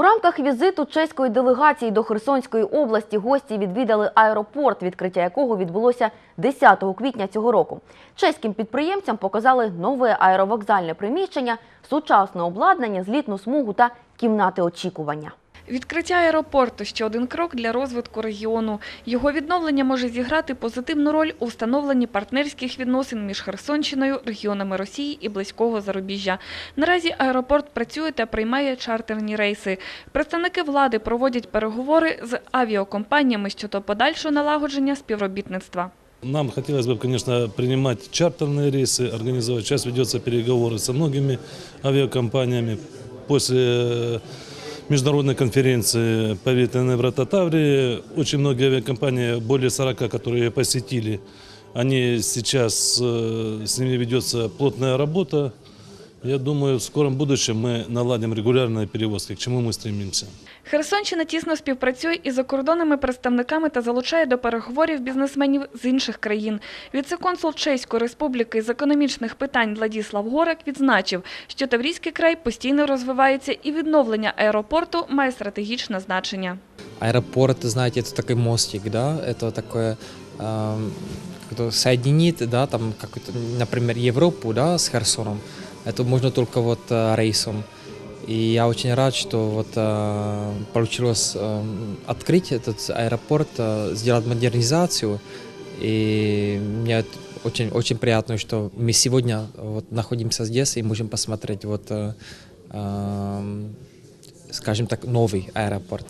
У рамках візиту чеської делегації до Херсонської області гості відвідали аеропорт, відкриття якого відбулося 10 квітня цього року. Чеським підприємцям показали нове аеровокзальне приміщення, сучасне обладнання, злітну смугу та кімнати очікування. Відкриття аеропорту ще один крок для розвитку регіону. Його відновлення може зіграти позитивну роль у встановленні партнерських відносин між Херсонщиною, регіонами Росії і близького зарубіжжя. Наразі аеропорт працює та приймає чартерні рейси. Представники влади проводять переговори з авіакомпаніями щодо подальшого налагодження співробітництва. Нам хотелось бы, конечно, принимать чартерные рейсы, организовать. Сейчас ведется переговоры со многими авиакомпаниями. После э, международной конференции «Поветренные врата Таврии» очень многие авиакомпании, более 40, которые посетили, они сейчас, э, с ними ведется плотная работа. Я думаю, в скором будущем мы наладим регулярные перевозки, к чему мы стремимся. Херсонщина тісно співпрацює із закордонними представниками та залучає до переговорів бізнесменів з інших країн. Віце-консул Чеської республіки з економічних питань Владіслав Горак відзначив, що Таврійський край постійно розвивається і відновлення аеропорту має стратегічне значення. Аэропорт, знаете, это такой мостик, да, это такое эм, как-то соединит, да, там, как это, например, Европу, да, с Херсоном. Это можно только вот э, рейсом. И я очень рад, что вот э, получилось э, открыть этот аэропорт, э, сделать модернизацию. И мне это очень, очень приятно, что мы сегодня вот находимся здесь и можем посмотреть вот, э, эм, скажем так, новый аэропорт.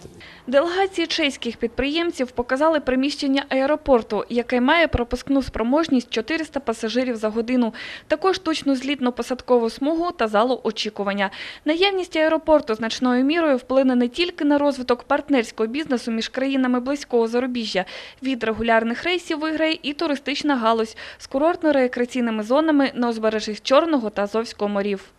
Делегації чеських підприємців показали приміщення аеропорту, яке має пропускну спроможність 400 пасажирів за годину, також точну злітно-посадкову смугу та залу очікування. Наявність аеропорту значною мірою вплине не тільки на розвиток партнерського бізнесу між країнами близького зарубіжжя. Від регулярних рейсів виграє і туристична галузь з курортно-рекреаційними зонами на узбережжях Чорного та Азовського морів.